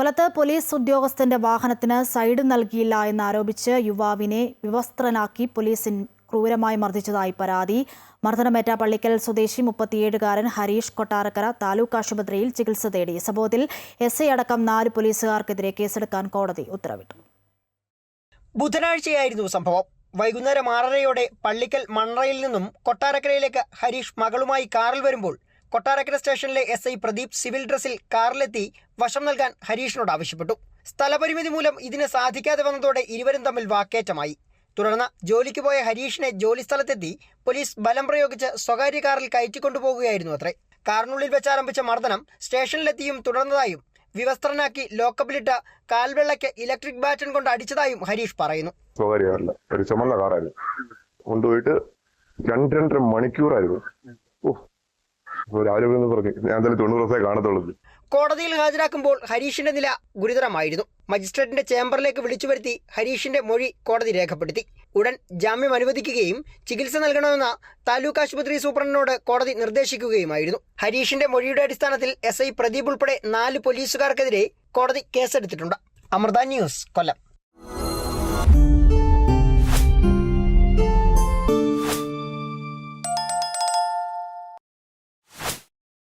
കൊല്ലത്ത് പോലീസ് ഉദ്യോഗസ്ഥന്റെ വാഹനത്തിന് സൈഡ് നൽകിയില്ല എന്നാരോപിച്ച് യുവാവിനെ വിവസ്ത്രനാക്കി പോലീസിൻ ക്രൂരമായി മർദ്ദിച്ചതായി പരാതി. മർദ്ദനമേറ്റ പള്ളിക്കൽ സ്വദേശി മുപ്പത്തിയേഴുകാരൻ ഹരീഷ് കൊട്ടാരക്കര താലൂക്ക് ആശുപത്രിയിൽ ചികിത്സ തേടി. സംഭവത്തിൽ എസ് ഐ അടക്കം നാല് പോലീസുകാർക്കെതിരെ കേസെടുക്കാൻ കോടതി ഉത്തരവിട്ടു. ബുധനാഴ്ചയായിരുന്നു സംഭവം. വൈകുന്നേരം ആറരയോടെ പള്ളിക്കൽ മണ്ണറയിൽ നിന്നും കൊട്ടാരക്കരയിലേക്ക് ഹരീഷ് മകളുമായി കാറിൽ വരുമ്പോൾ കൊട്ടാരക്കര സ്റ്റേഷനിലെ എസ് ഐ പ്രദീപ് സിവിൽ ഡ്രസ്സിൽ കാറിലെത്തി വശം നൽകാൻ ഹരീഷിനോട് ആവശ്യപ്പെട്ടു. സ്ഥലപരിമിതി മൂലം ഇതിന് സാധിക്കാതെ വന്നതോടെ ഇരുവരും തമ്മിൽ വാക്കേറ്റമായി. തുടർന്ന് ജോലിക്ക് പോയ ഹരീഷിനെ ജോലിസ്ഥലത്തെത്തി പോലീസ് ബലം പ്രയോഗിച്ച് സ്വകാര്യ കാറിൽ കയറ്റിക്കൊണ്ടുപോകുകയായിരുന്നു അത്രേ. കാറിനുള്ളിൽ വെച്ചാരംഭിച്ച മർദ്ദനം സ്റ്റേഷനിലെത്തിയും തുടർന്നതായും വിവസ്ത്രനാക്കി ലോക്കപ്പിലിട്ട കാൽവെള്ളയ്ക്ക് ഇലക്ട്രിക് ബാറ്റൺ കൊണ്ട് അടിച്ചതായും ഹരീഷ് പറയുന്നു. സ്വകാര്യ കാറില്ല കൊണ്ടുപോയിട്ട് രണ്ട് രണ്ടര മണിക്കൂറായിരുന്നു. ഞാൻ കോടതിയിൽ ഹാജരാക്കുമ്പോൾ ഹരീഷിന്റെ നില ഗുരുതരമായിരുന്നു. മജിസ്ട്രേറ്റിന്റെ ചേംബറിലേക്ക് വിളിച്ചു വരുത്തി ഹരീഷിന്റെ മൊഴി കോടതി രേഖപ്പെടുത്തി. ഉടൻ ജാമ്യം അനുവദിക്കുകയും ചികിത്സ നൽകണമെന്ന താലൂക്ക് ആശുപത്രി സൂപ്രണ്ടിനോട് കോടതി നിർദ്ദേശിക്കുകയുമായിരുന്നു. ഹരീഷിന്റെ മൊഴിയുടെ അടിസ്ഥാനത്തിൽ എസ് ഐ പ്രദീപ് ഉൾപ്പെടെ നാല് പോലീസുകാർക്കെതിരെ കോടതി കേസെടുത്തിട്ടുണ്ട്. അമൃത ന്യൂസ് കൊല്ലം.